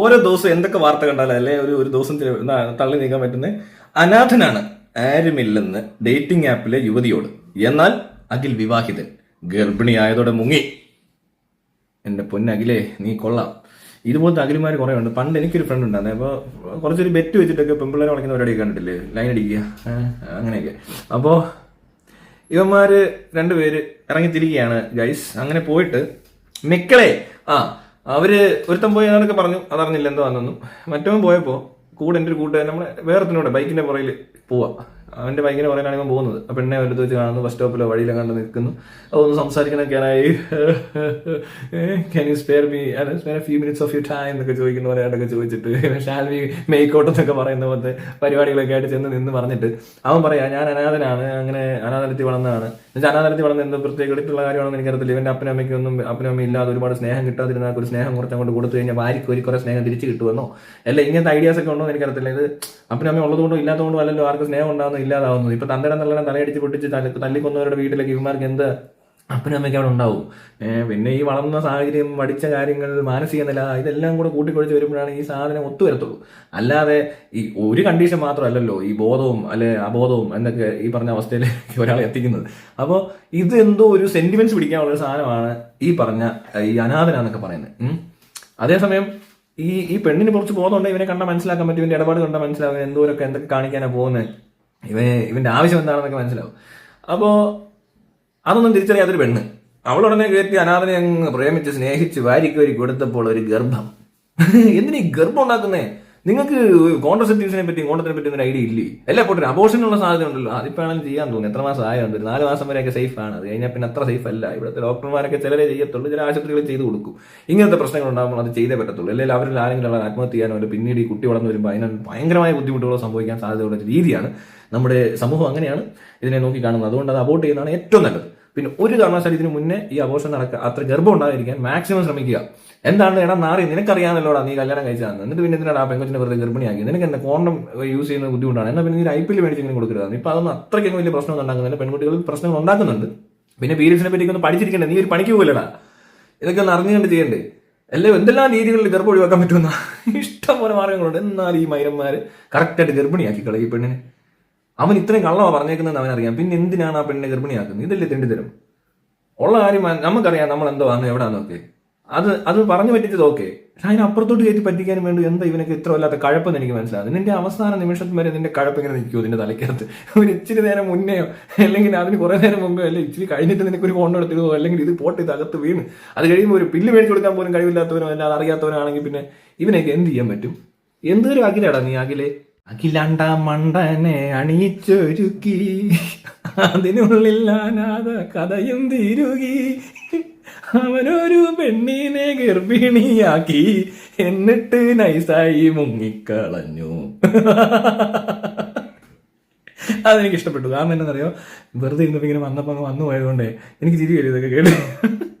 ഓരോ ദിവസം എന്തൊക്കെ വാർത്ത കണ്ടാലും അല്ലെ ഒരു ഒരു ദിവസം തള്ളി നീക്കാൻ പറ്റുന്ന അനാഥനാണ് ആരുമില്ലെന്ന് ഡേറ്റിംഗ് ആപ്പിലെ യുവതിയോട്. എന്നാൽ അഖിൽ വിവാഹിതൻ ഗർഭിണിയായതോടെ മുങ്ങി. എന്റെ പൊന്നഖിലേ നീ കൊള്ളാം. ഇതുപോലത്തെ അഖിലുമാർ കുറേ ഉണ്ട്. പണ്ട് എനിക്കൊരു ഫ്രണ്ട് ഉണ്ടായിരുന്നു. അപ്പോൾ കുറച്ചൊരു ബെറ്റ് വെച്ചിട്ടൊക്കെ പെമ്പിള്ളേരെ കളിക്കുന്ന പരിപാടി കണ്ടിട്ടില്ലേ? ലൈൻ അടിക്കുക. അങ്ങനെയൊക്കെ. അപ്പോൾ ഇവന്മാര് രണ്ടുപേര് ഇറങ്ങിത്തിരിക്കുകയാണ് ഗൈസ് അങ്ങനെ പോയിട്ട് മെക്കളെ ആ അവർ ഒരുത്തൻ പോയി എന്നൊക്കെ പറഞ്ഞു. അതറിഞ്ഞില്ല എന്തോ അന്നൊന്നും മറ്റവൻ പോയപ്പോ കൂടെ എന്റെ ഒരു കൂട്ടുകാരൻ നമ്മളെ വേറൊരുത്തനോടെ ബൈക്കിന്റെ പുറകിൽ പോവാ. അവന്റെ ബൈക്കിനെ പറയാനാണ് ഇവൻ പോകുന്നത്. ആ എന്നെ അവരുടെ വെച്ച് കാണുന്നു. ബസ് സ്റ്റോപ്പിലോ വഴിയിലോ കണ്ട് നിൽക്കുന്നു. അതൊന്ന് സംസാരിക്കണൊക്കെയായി can you spare me spare few minutes of you time എന്നൊക്കെ ചോദിക്കുന്ന പറയാണ്ടൊക്കെ ചോദിച്ചിട്ട് ഷാൽ വി മേക്ക് ഔട്ട് എന്നൊക്കെ പറയുന്ന പോലത്തെ പരിപാടികളൊക്കെ ആയിട്ട് ചെന്ന് നിന്ന് പറഞ്ഞിട്ട് അവൻ പറയാം ഞാൻ അനാഥനാണ്. അങ്ങനെ അനാഥനത്തിൽ വളർന്നതാണ്. എന്നുവെച്ചാൽ അനാഥനത്തിൽ വളർന്ന എന്തോ പ്രത്യേകമായിട്ടുള്ള കാര്യമാണെന്ന് എനിക്കറിയത്തില്ല. ഇവന്റെ അപ്പനും അമ്മയ്ക്കൊന്നും അപ്പനും അമ്മയും ഇല്ലാതെ ഒരുപാട് സ്നേഹം കിട്ടാതിരുന്നാൽ ഒരു സ്നേഹം കുറച്ച് അങ്ങോട്ട് കൊടുത്തു കഴിഞ്ഞാൽ വാരിക്ക് ഒരു കുറെ സ്നേഹം തിരിച്ചു കിട്ടുമെന്നോ? അല്ല ഇങ്ങനത്തെ ഐഡിയാസ് ഒക്കെ ഉണ്ടോ എന്ന് എനിക്കറിയത്തില്ല. ഇത് അപ്പനും അമ്മയും ഉള്ളതുകൊണ്ടോ ഇല്ലാത്തതുകൊണ്ടോ അല്ലല്ലോ ആർക്ക് സ്നേഹം ഉണ്ടാകുന്നു ഇല്ലാതാവുന്നു ഇപ്പൊ തന്റെ നല്ല തലയടിച്ച് പൊട്ടിച്ച് തല- തല്ലിക്കൊന്നവരുടെ വീട്ടിലേക്ക് ഇവന്മാർക്ക് എന്ത് അപ്പനും അമ്മയ്ക്ക് അവിടെ ഉണ്ടാവും. പിന്നെ ഈ വളർന്ന സാഹചര്യം പഠിച്ച കാര്യങ്ങൾ മാനസിക നില ഇതെല്ലാം കൂടെ കൂട്ടിക്കൊഴിച്ച് വരുമ്പോഴാണ് ഈ സാധനം ഒത്തുവരത്തുള്ളൂ. അല്ലാതെ ഈ ഒരു കണ്ടീഷൻ മാത്രമല്ലല്ലോ ഈ ബോധവും അല്ലെ അബോധവും എന്നൊക്കെ ഈ പറഞ്ഞ അവസ്ഥയിൽ ഒരാളെ എത്തിക്കുന്നത്. അപ്പോൾ ഇത് എന്തോ ഒരു സെന്റിമെന്റ്സ് പിടിക്കാനുള്ള സാധനമാണ് ഈ പറഞ്ഞ ഈ അനാഥനാന്നൊക്കെ പറയുന്നത്. അതേസമയം ഈ ഈ പെണ്ണിന് കുറച്ച് ബോധമുണ്ട് ഇവനെ കണ്ടാൽ മനസ്സിലാക്കാൻ പറ്റും ഇവന്റെ ഇടപാട് കണ്ടാൽ മനസ്സിലാവും എന്തോരൊക്കെ എന്തൊക്കെ കാണിക്കാനാ പോകുന്നത്. ഇവൻ ഇവന്റെ ആവശ്യം എന്താണെന്നൊക്കെ മനസ്സിലാവും. അപ്പോ അതൊന്നും തിരിച്ചറിയാത്തൊരു പെണ്ണ്. അവളുടനെ കയറ്റി അനാഥനെ അങ്ങ് പ്രേമിച്ച് സ്നേഹിച്ച് വാരിക്കോരി കൊടുത്തപ്പോൾ ഒരു ഗർഭം. എന്തിനീ ഗർഭം ഉണ്ടാക്കുന്നേ? നിങ്ങൾക്ക് കോൺട്രസെപ്റ്റീവ്സിനെ പറ്റി കോണ്ടത്തിനെ പറ്റി ഒരു ഐഡിയ ഇല്ലേ? എല്ലാ പോട്ടെ അബോഷനുള്ള സാധ്യത ഉണ്ടല്ലോ. അതിപ്പോഴാണെങ്കിലും ചെയ്യാൻ തോന്നുന്നു. എത്ര മാസം ആയോ ഒരു നാല് മാസം വരെയൊക്കെ സേഫ് ആണ്. അത് കഴിഞ്ഞാൽ പിന്നെ അത്ര സേഫ് അല്ല. ഇവിടുത്തെ ഡോക്ടർമാരൊക്കെ ചിലരെ ചെയ്യത്തുള്ളൂ. ചില ആശുപത്രികൾ ചെയ്തു കൊടുക്കും. ഇങ്ങനത്തെ പ്രശ്നങ്ങൾ ഉണ്ടാകുമ്പോൾ അത് ചെയ്തേ പറ്റത്തുള്ളൂ. അല്ലെങ്കിൽ അവരിൽ ആരെങ്കിലും ആത്മഹത്യ ചെയ്യാനോ അല്ലെങ്കിൽ പിന്നീട് ഈ കുട്ടി വളർന്നു വരുമ്പോൾ അതിന് ഭയങ്കരമായ ബുദ്ധിമുട്ടുകളോ സംഭവിക്കാൻ സാധ്യതയുള്ള രീതിയാണ് നമ്മുടെ സമൂഹം അങ്ങനെയാണ് ഇതിനെ നോക്കി കാണുന്നത്. അതുകൊണ്ട് അത് അബോട്ട് ചെയ്യുന്നതാണ് ഏറ്റവും നല്ലത്. പിന്നെ ഒരു കാരണവശാലും ഇതിന് മുന്നേ ഈ അബോഷൻ നടക്കുക അത്ര ഗർഭം ഉണ്ടാകാതിരിക്കാൻ മാക്സിമം ശ്രമിക്കുക. എന്താണ് എടാ നാറി നിനക്കറിയാമല്ലോടാ നീ കല്യാണം കഴിച്ചാൽ എന്നിട്ട് പിന്നെ എന്തിനാണ് ആ പെങ്കൊച്ചിനെ വെറുതെ ഗർഭിണിയാക്കി നിനക്ക് എന്താ കോണ്ടം യൂസ് ചെയ്യുന്നത് ബുദ്ധിമുട്ടാണ്? എന്നാൽ പിന്നെ നീ ഐ പി എൽ മേടിച്ചിങ്ങനെ കൊടുക്കരുതാണ് ഇപ്പൊ അതൊന്നും അത്രയ്ക്കും വലിയ പ്രശ്നം ഉണ്ടാക്കുന്നില്ല. പെൺകുട്ടികൾ പ്രശ്നങ്ങൾ ഉണ്ടാക്കുന്നുണ്ട്. പിന്നെ പീരീഡ്സിനെ പറ്റി ഒന്ന് പഠിച്ചിരിക്കണ്ടേ. നീ ഒരു പണിക്ക് പോകില്ലടാ ഇതൊക്കെ ഒന്ന് അറിഞ്ഞുകൊണ്ട് ചെയ്യണ്ടേ. എല്ലാം എന്തെല്ലാം രീതികളിൽ ഗർഭം ഒഴിവാക്കാൻ പറ്റുന്ന ഇഷ്ടം പോലെ മാർഗങ്ങളുണ്ട്. എന്നാൽ ഈ മൈരന്മാര് കറക്റ്റായിട്ട് ഗർഭിണിയാക്കി കളയും ഈ പെണ്ണിനെ. അവൻ ഇത്രയും കള്ളവാ പറഞ്ഞേക്കുന്നത് അവൻ അറിയാം പിന്നെ എന്തിനാണ് ആ പെണ്ണിനെ ഗർഭിണിയാക്കുന്നത്? ഇതല്ലേ തെണ്ടിത്തരും. ഉള്ള കാര്യം നമുക്കറിയാം നമ്മൾ എന്തോ ആണ് എവിടാന്നൊക്കെ അത് അത് പറഞ്ഞു പറ്റിച്ചത് ഓക്കെ പക്ഷെ അതിനപ്പുറത്തോട്ട് കയറ്റി പറ്റിക്കാൻ വേണ്ടി എന്താ ഇവനൊക്കെ ഇത്ര വല്ലാത്ത കഴപ്പെന്ന് എനിക്ക് മനസ്സിലാകും നിന്റെ അവസാന നിമിഷത്തിൽ വരെ നിന്റെ കഴപ്പ് ഇങ്ങനെ നിൽക്കുമോ നിന്റെ തലയ്ക്കകത്ത്? ഒരു ഇച്ചിരി നേരം മുന്നെയോ അല്ലെങ്കിൽ അതിന് കുറെ നേരം മുമ്പോ അല്ലെങ്കിൽ ഇച്ചിരി കഴിഞ്ഞിട്ട് നിനക്ക് ഒരു ഫോൺ എടുത്തിരുന്നോ അല്ലെങ്കിൽ ഇത് പോട്ട് ഇത് അകത്ത് വീണ്. അത് കഴിയുമ്പോൾ ഒരു പില്ല് മേടിച്ചു കൊടുക്കാൻ പോലും കഴിവില്ലാത്തവനോ അല്ലാതെ അറിയാത്തവനാണെങ്കിൽ പിന്നെ ഇവനൊക്കെ എന്ത് ചെയ്യാൻ പറ്റും? എന്തൊരു അഖിലാടാ നീ അഖിലേ? അഖിലണ്ട മണ്ടനെ അണിയിച്ചൊരുക്കി. അതിനുള്ളിൽ അനാഥ കഥയും തിരുകി. അവനൊരു പെണ്ണിനെ ഗർഭിണിയാക്കി. എന്നിട്ട് നൈസായി മുങ്ങിക്കളഞ്ഞു. അതെനിക്ക് ഇഷ്ടപ്പെട്ടു. കാരണം എന്താണെന്നറിയോ? വെറുതെ ഇരുന്നപ്പോ ഇങ്ങനെ വന്നപ്പോ അങ്ങ് വന്നു പോയതുകൊണ്ടേ എനിക്ക് ചിരി വരും ഇതൊക്കെ കേട്ട്.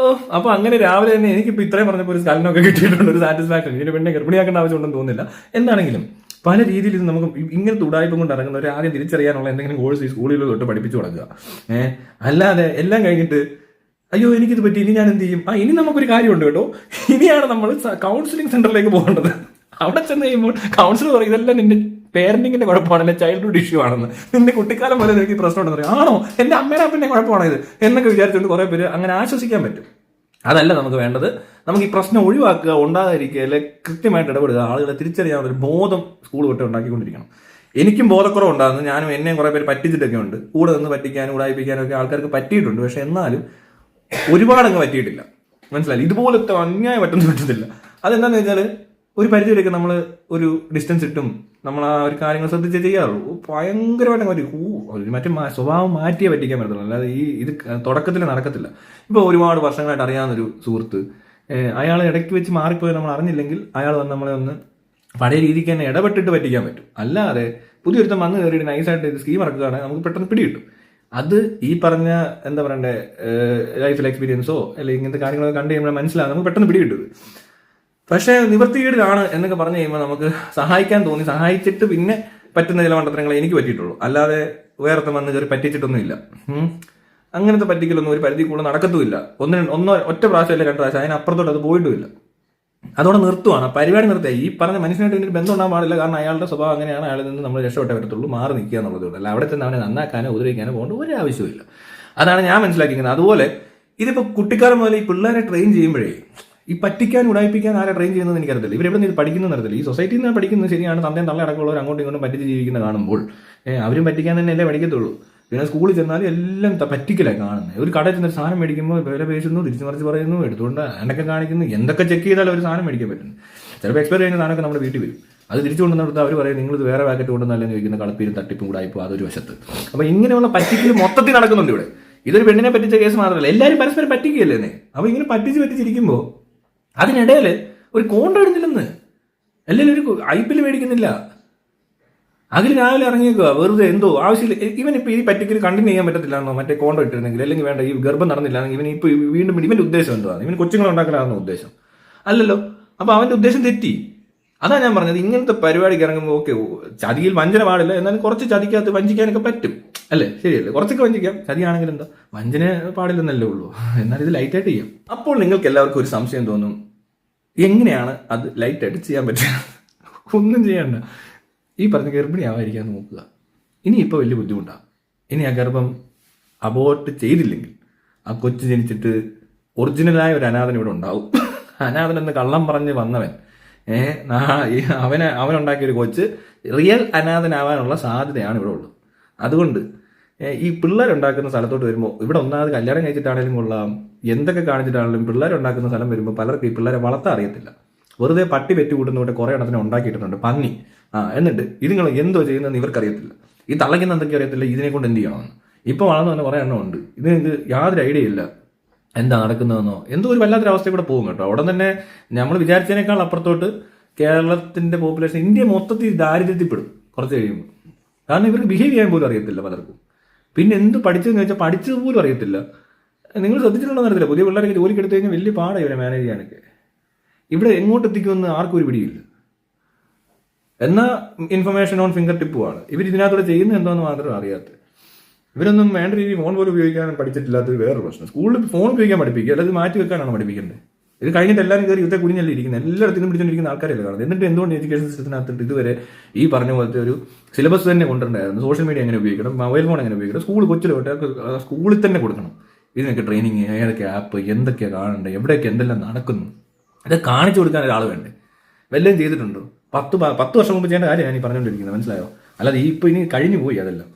ഓ. അപ്പൊ അങ്ങനെ രാവിലെ തന്നെ എനിക്കിപ്പോ ഇത്രയും പറഞ്ഞപ്പോൾ ഒരു സ്കലനൊക്കെ കിട്ടിയിട്ടുണ്ട് ഒരു സാറ്റിസ്ഫാക്ഷൻ ഇതിന് പെണ്ണെ ഗർഭിണിയാക്കേണ്ട ആവശ്യമുണ്ടെന്ന് തോന്നുന്നില്ല. എന്താണെങ്കിലും പല രീതിയിൽ ഇത് നമുക്ക് ഇങ്ങനെ ഇങ്ങനത്തെ ഉടായ്പ കൊണ്ട് ഒരു ആദ്യം തിരിച്ചറിയാനുള്ള എന്തെങ്കിലും കോഴ്സ് ഈ സ്കൂളിൽ തൊട്ട് പഠിപ്പിച്ചു കൊടുക്കുക ഏഹ് അല്ലാതെ എല്ലാം കഴിഞ്ഞിട്ട് അയ്യോ എനിക്കിത് പറ്റി ഇനി ഞാൻ എന്ത് ചെയ്യും? ആ ഇനി നമുക്കൊരു കാര്യമുണ്ട് കേട്ടോ. ഇനിയാണ് നമ്മൾ കൗൺസിലിംഗ് സെന്ററിലേക്ക് പോകേണ്ടത്. അവിടെ ചെന്ന് കഴിയുമ്പോൾ കൗൺസിലർ പറയും ഇതെല്ലാം നിന്റെ പേരന്റിങ്ങിന്റെ കുഴപ്പമാണ് ചൈൽഡ്ഹുഡ് ഇഷ്യൂ ആണെന്ന്. നിന്റെ കുട്ടിക്കാലം പോലെ എനിക്ക് പ്രശ്നം ഉണ്ടെന്ന് പറയും ആണോ? എന്റെ അമ്മയുടെ അപ്പന്റെ കുഴപ്പമാണോ ഇത് എന്നൊക്കെ വിചാരിച്ചുകൊണ്ട് കുറെ പേര് അങ്ങനെ ആശ്വസിക്കാൻ പറ്റും. അതല്ല നമുക്ക് വേണ്ടത്. നമുക്ക് ഈ പ്രശ്നം ഒഴിവാക്കുക ഉണ്ടാകാതിരിക്കുക അല്ലെ കൃത്യമായിട്ട് ഇടപെടുക ആളുകളെ തിരിച്ചറിയാവുന്ന ഒരു ബോധം സ്കൂൾ തൊട്ട് ഉണ്ടാക്കിക്കൊണ്ടിരിക്കണം. എനിക്കും ബോധക്കുറവ് ഉണ്ടാകുന്നു ഞാനും എന്നെയും കുറെ പേര് പറ്റിച്ചിട്ടൊക്കെ ഉണ്ട്. കൂടെ നിന്ന് പറ്റിക്കാനും ഉടായിപ്പിക്കാനും ഒക്കെ ആൾക്കാർക്ക് പറ്റിയിട്ടുണ്ട്. പക്ഷെ എന്നാലും ഒരുപാടങ്ങ് പറ്റിയിട്ടില്ല. മനസ്സിലായി ഇതുപോലത്തെ അന്യായം പറ്റുന്ന പറ്റുന്നില്ല അതെന്താണെന്ന് വെച്ചാൽ ഒരു പരിധിവരെയൊക്കെ നമ്മൾ ഒരു ഡിസ്റ്റൻസ് ഇട്ടും നമ്മൾ ആ ഒരു കാര്യങ്ങൾ ശ്രദ്ധിച്ച് ചെയ്യാറുള്ളൂ. ഭയങ്കരമായിട്ട് ഊ, ഒരു മറ്റേ സ്വഭാവം മാറ്റിയേ പറ്റിക്കാൻ പറ്റത്തുള്ളൂ. അല്ലാതെ ഈ ഇത് തുടക്കത്തിൽ നടക്കത്തില്ല. ഇപ്പോൾ ഒരുപാട് വർഷങ്ങളായിട്ട് അറിയാവുന്നൊരു സുഹൃത്ത് അയാൾ ഇടയ്ക്ക് വെച്ച് മാറിപ്പോയി നമ്മൾ അറിഞ്ഞില്ലെങ്കിൽ അയാൾ വന്ന് നമ്മളെ ഒന്ന് പഴയ രീതിക്ക് തന്നെ ഇടപെട്ടിട്ട് പറ്റിക്കാൻ പറ്റും. അല്ലാതെ പുതിയൊരുത്തം വന്ന് കയറിയിട്ട് നൈസായിട്ട് ഇത് സ്കീം ഇറക്കുകയാണെങ്കിൽ നമുക്ക് പെട്ടെന്ന് പിടികിട്ടും. അത് ഈ പറഞ്ഞ എന്താ പറയണ്ടേ ലൈഫിൽ എക്സ്പീരിയൻസോ അല്ലെങ്കിൽ ഇങ്ങനത്തെ കാര്യങ്ങളൊക്കെ കണ്ടു കഴിയുമ്പോൾ മനസ്സിലാകും നമുക്ക് പെട്ടെന്ന് പിടികിട്ടും പക്ഷേ നിവൃത്തികേടിലാണ് എന്നൊക്കെ പറഞ്ഞു കഴിയുമ്പോൾ നമുക്ക് സഹായിക്കാൻ തോന്നി. സഹായിച്ചിട്ട് പിന്നെ പറ്റുന്ന ചില മണ്ഡലങ്ങളെ എനിക്ക് പറ്റിയിട്ടുള്ളൂ. അല്ലാതെ വേറെ വന്ന് കയറി പറ്റിച്ചിട്ടൊന്നുമില്ല. ഇല്ല അങ്ങനത്തെ പറ്റിക്കലൊന്നും ഒരു പരിധി കൂടെ നടക്കത്തുമില്ല. ഒന്ന് ഒന്നോ ഒറ്റ പ്രാവശ്യം അല്ലെ രണ്ട് പ്രാവശ്യം അതിനപ്പുറത്തോട്ട് അത് പോയിട്ടുമില്ല. അതോടെ നിർത്തുവാണ്. പരിപാടി നിർത്തുക ഈ പറഞ്ഞ മനുഷ്യനായിട്ട് ഇതിന് ബന്ധം ഉണ്ടാകാൻ പാടില്ല. കാരണം അയാളുടെ സ്വഭാവം അങ്ങനെയാണ്. അയാളിൽ നിന്ന് നമ്മൾ രക്ഷപ്പെട്ടേ പറ്റത്തുള്ളൂ. മാറി നിൽക്കുക എന്നുള്ളതുകൊണ്ട് അല്ല അവിടെ തന്നെ അവനെ നന്നാക്കാനോ ഉപദ്രവിക്കാനോ പോകേണ്ട ഒരു ആവശ്യമില്ല അതാണ് ഞാൻ മനസ്സിലാക്കിയിരിക്കുന്നത്. അതുപോലെ ഇതിപ്പോൾ കുട്ടിക്കാലം മുതൽ ഈ പിള്ളേരെ ട്രെയിൻ ചെയ്യുമ്പോഴേ ഈ പറ്റിക്കാൻ ഉടായിപ്പിക്കാൻ ആരെ ട്രെയിൻ ചെയ്യുന്നത് ഇവർ ഇവരെവിടെ നിന്ന് പഠിക്കുന്ന അറിയത്തില്ല. ഈ സൊസൈറ്റിയിൽ നിന്ന് പഠിക്കുന്നത് ശരിയാണ്. തന്തയും തള്ള അടക്കമുള്ളവർ അങ്ങോട്ടും ഇങ്ങോട്ടും പറ്റിച്ച് ജീവിക്കുന്ന കാണുമ്പോൾ. അവരും പറ്റിക്കാൻ തന്നെയല്ലേ പഠിക്കത്തുള്ളൂ. പിന്നെ സ്കൂളിൽ ചെന്നാലും എല്ലാം പറ്റിക്കലേ കാണുന്നത് ഒരു കടയിൽ ചെന്നൊരു സാധനം മേടിക്കുമ്പോൾ വില പേശുന്നു തിരിച്ചു മറിച്ച് പറയുന്നു എടുത്തുകൊണ്ട് അതിനൊക്കെ കാണിക്കുന്നു. എന്തൊക്കെ ചെക്ക് ചെയ്താലും ഒരു സാധനം മേടിക്കാൻ പറ്റും ചിലപ്പോൾ എക്സ്പയർ ചെയ്യുന്ന സാധനമൊക്കെ നമ്മുടെ വീട്ടിൽ വരും. അത് തിരിച്ചു കൊണ്ടുവന്നിടത്ത് അവർ പറയും നിങ്ങൾ ഇത് വേറെ പാക്കറ്റ് കൊണ്ടുവന്നല്ലെന്ന് ചോദിക്കുന്ന കളപ്പീരും തട്ടിപ്പും കൂടെ ആയിപ്പോൾ അതൊരു വശത്ത്. അപ്പോൾ ഇങ്ങനെയുള്ള പറ്റിക്കൽ മൊത്തത്തിൽ നടക്കുന്നുണ്ട് ഇവിടെ. ഇതൊരു പെണ്ണിനെ പറ്റിച്ച കേസ് മാത്രമല്ല. എല്ലാവരും പരസ്പരം പറ്റിക്കുകയല്ലേ അപ്പോൾ ഇങ്ങനെ പറ്റിച്ച് പറ്റിച്ചിരിക്കുമ്പോൾ അതിനിടയിൽ ഒരു കോണ്ട ഇടുന്നില്ലെന്ന്. അല്ലെങ്കിൽ ഒരു ഐ പി എൽ മേടിക്കുന്നില്ല. അതിൽ രാവിലെ ഇറങ്ങിയേക്കുക വെറുതെ എന്തോ ആവശ്യമില്ല. ഇവൻ ഇപ്പൊ ഈ പറ്റിക്കൽ കണ്ടിന്യൂ ചെയ്യാൻ പറ്റത്തില്ലാന്നോ? മറ്റേ കോണ്ടോ ഇട്ടിരുന്നെങ്കിൽ അല്ലെങ്കിൽ വേണ്ട ഈ ഗർഭം നടന്നില്ല ഇവൻ ഇപ്പൊ വീണ്ടും ഇവന്റെ ഉദ്ദേശം എന്താണ് ഇവൻ കൊച്ചുങ്ങളെ ഉണ്ടാക്കലാണെന്ന ഉദ്ദേശം. അല്ലല്ലോ. അപ്പൊ അവന്റെ ഉദ്ദേശം തെറ്റി. അതാ ഞാൻ പറഞ്ഞത്. ഇങ്ങനത്തെ പരിപാടിക്ക് ഇറങ്ങുമ്പോൾ ഓക്കെ ചതിയിൽ വഞ്ചന പാടില്ല. എന്നാലും കുറച്ച് ചതിക്കകത്ത് വഞ്ചിക്കാനൊക്കെ പറ്റും. അല്ലേ? ശരിയല്ലേ? കുറച്ചൊക്കെ വഞ്ചിക്കാം. ചതിയാണെങ്കിൽ എന്താ? വഞ്ചന പാടില്ലെന്നല്ലേ ഉള്ളൂ. എന്നാൽ ഇത് ലൈറ്റായിട്ട് ചെയ്യാം. അപ്പോൾ നിങ്ങൾക്ക് എല്ലാവർക്കും ഒരു സംശയം തോന്നും. എങ്ങനെയാണ് അത് ലൈറ്റായിട്ട് ചെയ്യാൻ പറ്റുക? ഒന്നും ചെയ്യണ്ട. ഈ പറഞ്ഞ ഗർഭിണി ആവാതിരിക്കാൻ നോക്കുക. ഇനി ഇപ്പോൾ വലിയ ബുദ്ധിമുട്ടാണ് ഇനി ആ ഗർഭം അബോർട്ട് ചെയ്തില്ലെങ്കിൽ ആ കൊച്ചു ജനിച്ചിട്ട് ഒറിജിനലായ ഒരു അനാഥൻ ഇവിടെ ഉണ്ടാവും. അനാഥൻ എന്ന് കള്ളം പറഞ്ഞ് വന്നവൻ. ഏഹ് അവനെ അവനുണ്ടാക്കിയൊരു കൊച്ച് റിയൽ അനാഥനാവാനുള്ള സാധ്യതയാണ് ഇവിടെ ഉള്ളത്. അതുകൊണ്ട് ഈ പിള്ളേരുണ്ടാക്കുന്ന സ്ഥലത്തോട്ട് വരുമ്പോൾ ഇവിടെ ഒന്നാമത് കല്യാണം കഴിച്ചിട്ടാണെങ്കിലും കൊള്ളാം. എന്തൊക്കെ കാണിച്ചിട്ടാണെങ്കിലും പിള്ളേരുണ്ടാക്കുന്ന സ്ഥലം വരുമ്പോൾ പലർക്കും ഈ പിള്ളേരെ വളർത്താൻ അറിയത്തില്ല. വെറുതെ പട്ടി വെറ്റി കൂട്ടുന്നതുകൊണ്ട് കുറേ എണ്ണത്തിന് ഉണ്ടാക്കിയിട്ടുണ്ട് പന്നി. ആ എന്നിട്ട് ഇതുങ്ങൾ എന്തോ ചെയ്യുന്നതെന്ന് ഇവർക്കറിയത്തില്ല. ഈ തള്ളയ്ക്കുന്ന എന്തൊക്കെ അറിയത്തില്ല? ഇതിനെ കൊണ്ട് എന്ത് ചെയ്യണമെന്ന് ഇപ്പോൾ വളർന്നു തന്നെ കുറേ എണ്ണം ഉണ്ട്. ഇത് യാതൊരു ഐഡിയ ഇല്ല. എന്താ നടക്കുന്നതെന്നോ? എന്തോ ഒരു വല്ലാത്തൊരു അവസ്ഥ കൂടെ പോകും കേട്ടോ. അവിടെ തന്നെ നമ്മൾ വിചാരിച്ചതിനേക്കാൾ അപ്പുറത്തോട്ട് കേരളത്തിന്റെ പോപ്പുലേഷൻ ഇന്ത്യ മൊത്തത്തിൽ ദാരിദ്ര്യത്തിൽപ്പെടും കുറച്ച് കഴിയുമ്പോൾ കാരണം ഇവർക്ക് ബിഹേവ് ചെയ്യാൻ പോലും അറിയത്തില്ല പലർക്കും. പിന്നെ എന്ത് പഠിച്ചതെന്ന് വെച്ചാൽ പഠിച്ചത് പോലും അറിയത്തില്ല. നിങ്ങൾ ശ്രദ്ധിച്ചിട്ടുണ്ടോ അറിയത്തില്ല പുതിയ പിള്ളേരൊക്കെ ജോലിക്ക് എടുത്തു കഴിഞ്ഞാൽ വലിയ പാടാണ് ഇവരെ മാനേജ് ചെയ്യാനൊക്കെ. ഇവിടെ എങ്ങോട്ട് എത്തിക്കുമെന്ന് ആർക്കും ഒരു പിടിയില്ല. എന്നാ ഇൻഫർമേഷൻ ഓൺ ഫിംഗർ ടിപ്പുമാണ് ഇവർ ഇതിനകത്തൂടെ ചെയ്യുന്നത് എന്താണെന്ന് മാത്രം അറിയാത്തത് ഇവരൊന്നും വേണ്ട രീതിയിൽ ഫോൺ പോലും ഉപയോഗിക്കാൻ പഠിച്ചിട്ടില്ലാത്തത് വേറൊരു പ്രശ്നം. സ്കൂളിൽ ഫോൺ ഉപയോഗിക്കാൻ പഠിപ്പിക്കുക അല്ലെങ്കിൽ മാറ്റി വെക്കാനാണ് പഠിപ്പിക്കേണ്ടത്? ഇത് കഴിഞ്ഞിട്ട് എല്ലാവരും കയറി യുദ്ധ കുഞ്ഞല്ലേ ഇരിക്കുന്നത് എല്ലായിടത്തും പിടിച്ചോണ്ടിരിക്കുന്ന ആൾക്കാരല്ലേ കാണുന്നത് എന്നിട്ട് എന്തുകൊണ്ട് എഡ്യൂക്കേഷൻ സിസ്റ്റത്തിനകത്ത് ഇതുവരെ ഈ പറഞ്ഞ പോലത്തെ ഒരു സിലബസ് തന്നെ കൊണ്ടുണ്ടായിരുന്നു സോഷ്യൽ മീഡിയ എങ്ങനെ ഉപയോഗിക്കണം? മൊബൈൽ ഫോൺ എങ്ങനെ ഉപയോഗിക്കണം? സ്കൂൾ കൊച്ചിലോട്ട് സ്കൂളിൽ തന്നെ കൊടുക്കണം. ഇതിനൊക്കെ ട്രെയിനിങ് ഏതൊക്കെ ആപ്പ് എന്തൊക്കെയാണ് കാണണ്ടേ എവിടെയൊക്കെ എന്തെല്ലാം നടക്കുന്നു? ഇത് കാണിച്ചു കൊടുക്കാൻ ഒരാൾ വേണ്ടേ? വല്ലതും ചെയ്തിട്ടുണ്ടോ? പത്ത് പത്ത് വർഷം മുമ്പ് ചെയ്യേണ്ട കാര്യം ഞാൻ ഈ പറഞ്ഞുകൊണ്ടിരിക്കുന്നത്. മനസ്സിലായോ? അല്ലാതെ ഈ ഇപ്പോൾ ഇനി കഴിഞ്ഞു പോയി അതെല്ലാം.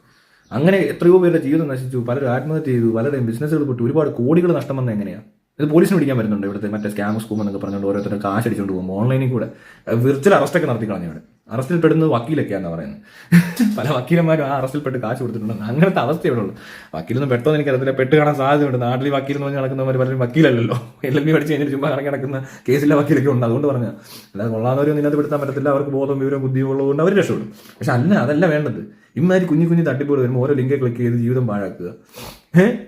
അങ്ങനെ എത്രയോ പേരുടെ ജീവിതം നശിച്ചു പലരും ആത്മഹത്യ ചെയ്തു പലരുടെയും ബിസിനസ്സുകൾ പെട്ടു ഒരുപാട് കോടികൾ നഷ്ടം വന്നത് എങ്ങനെയാണ് ഇത് പോലീസിന് പിടിക്കാൻ പറ്റുന്നുണ്ട് ഇവിടുത്തെ മറ്റേ സ്കാം സ്കൂം എന്നൊക്കെ പറഞ്ഞുകൊണ്ട് ഓരോരുത്തരും കാശ് അടിച്ചുകൊണ്ട് പോകുമ്പോൾ ഓൺലൈനിൽ കൂടെ വിർച്വൽ അറസ്റ്റൊക്കെ നടത്തി കളഞ്ഞു ഇവിടെ. അറസ്റ്റിൽ പെടുന്നത് വക്കീലൊക്കെയാണെന്ന് പറയുന്നത്. പല വക്കീലന്മാരും ആ അറസ്റ്റിൽ പെട്ട് കാശ് കൊടുത്തിട്ടുണ്ട്. അങ്ങനത്തെ അവസ്ഥ ഇവിടെ ഉള്ളൂ. വക്കീലൊന്നും പെട്ടെന്ന് എനിക്കറിയത്തില്ല പെട്ട് കാണാൻ സാധ്യതയുണ്ട്. നാട്ടിൽ വക്കീൽ എന്ന് പറഞ്ഞ് നടക്കുന്നവർ പലരും വക്കീലല്ലല്ലോ. എൽ എൽ ബി പഠിച്ച് കഴിഞ്ഞിട്ട് ചുമ്മാ കറങ്ങി നടക്കുന്ന കേസിലെ വക്കീലൊക്കെ ഉണ്ട്. അതുകൊണ്ട് പറഞ്ഞു അല്ലാതെ കൊള്ളാവുന്നവരും ഇതിനകത്ത് പെടുത്താൻ പറ്റത്തില്ല. അവർക്ക് ബോധം വിവരം ബുദ്ധിയും ഉള്ളതുകൊണ്ട് അവർ രക്ഷപ്പെടും. പക്ഷെ അല്ല അതല്ല വേണ്ടത്. ഇമാതിരി കുഞ്ഞു കുഞ്ഞു തട്ടിപ്പുകൾ വരുമ്പോൾ ഓരോ ലിങ്കെ ക്ലിക്ക് ചെയ്ത് ജീവിതം പാഴാക്കുക.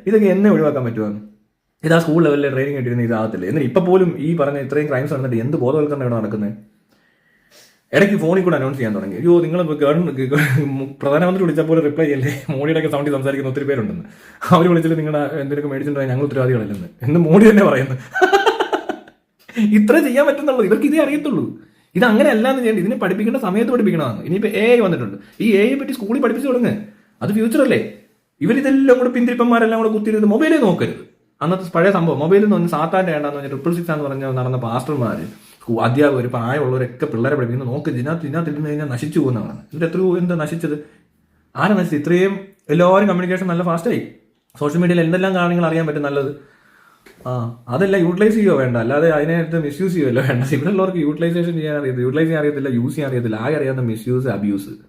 ഇതൊക്കെ എന്നെ ഒഴിവാക്കാൻ പറ്റുവാന്ന്. ഇത് സ്കൂൾ ലെവലിൽ ട്രെയിനിങ് കിട്ടിയിരുന്ന ഇതാകത്തില്ല? എന്നിട്ട് ഇപ്പോൾ പോലും ഈ പറഞ്ഞ ഇത്രയും ക്രൈംസ് നടന്നിട്ട് എന്ത് ബോധവൽക്കരണം ഇവിടെ നടക്കുന്നത് ഇടയ്ക്ക് ഫോണിൽ കൂടെ അനൗൺസ് ചെയ്യാൻ തുടങ്ങി. അയ്യോ നിങ്ങൾ ഗവൺമെന്റ് പ്രധാനമന്ത്രി വിളിച്ചപ്പോൾ റിപ്ലൈ ചെയ്യല്ലേ? മോഡിയുടെ ഒക്കെ സൗണ്ടിൽ സംസാരിക്കുന്ന ഒത്തിരി പേരുണ്ടെന്ന്. അവർ വിളിച്ചിട്ട് നിങ്ങളുടെ എന്തെങ്കിലും മേടിച്ചിട്ടുണ്ടെങ്കിൽ ഞങ്ങൾ ഉത്തരവാദികളില്ലെന്ന്. എന്ന് മോഡി തന്നെ പറയുന്നു. ഇത്ര ചെയ്യാൻ പറ്റുന്നുള്ളൂ. ഇവർക്ക് ഇതേ അറിയത്തുള്ളൂ. ഇത് അങ്ങനെ അല്ലാന്ന് ചെയ്യേണ്ടത് ഇതിനെ പഠിപ്പിക്കേണ്ട സമയത്ത് പഠിപ്പിക്കണമെന്ന്. ഇനിയിപ്പോൾ എ ഐ വന്നിട്ടുണ്ട്. ഈ എ ഐ പറ്റി സ്കൂളിൽ പഠിപ്പിച്ചു തുടങ്ങ്. അത് ഫ്യൂച്ചറല്ലേ ഇവരിതെല്ലാം കൂടെ പിന്തിരിപ്പന്മാരെല്ലാം കൂടെ കുത്തിയിരുന്ന് മൊബൈലേ നോക്കരുത്. അന്നത്തെ പഴയ സംഭവം. മൊബൈലിൽ നിന്ന് സാത്താന്റെ വേണ്ടെന്ന് പറഞ്ഞാൽ ട്രിപ്പിൾ സിക്സ് എന്ന് പറഞ്ഞ നടന്ന പാസ്റ്റർമാർ അധ്യാപകർ പ്രായമുള്ളവരൊക്കെ പിള്ളേരെ പഠിപ്പിക്കുന്നത് നോക്ക് ഇതിനകത്ത് ഇതിനകത്ത് ഇരുന്ന് കഴിഞ്ഞാൽ നശിച്ചു പോകുന്നതാണ്. ഇവിടെ എത്രയോ എന്താ നശിച്ചത്? ആരാ നശിച്ചത്? ഇത്രയും എല്ലാവരും കമ്മ്യൂണിക്കേഷൻ നല്ല ഫാസ്റ്റായി സോഷ്യൽ മീഡിയയിൽ എന്തെല്ലാം കാര്യങ്ങൾ അറിയാൻ പറ്റും നല്ലത്? ആ അതെല്ലാം യൂട്ടിലൈസ് ചെയ്യുമോ വേണ്ട. അല്ലാതെ അതിനകത്ത് മിസ്യൂസ് ചെയ്യുമല്ലോ വേണ്ട. ഇവിടെ ഉള്ളവർക്ക് യൂട്ടിലൈസേഷൻ ചെയ്യാൻ അറിയത്തില്ല. യൂട്ടിലൈസ് ചെയ്യാൻ അറിയത്തില്ല യൂസ് ചെയ്യാൻ അറിയത്തില്ല. ആകെ അറിയാവുന്ന മിസ്യൂസ് അബ്യൂസ്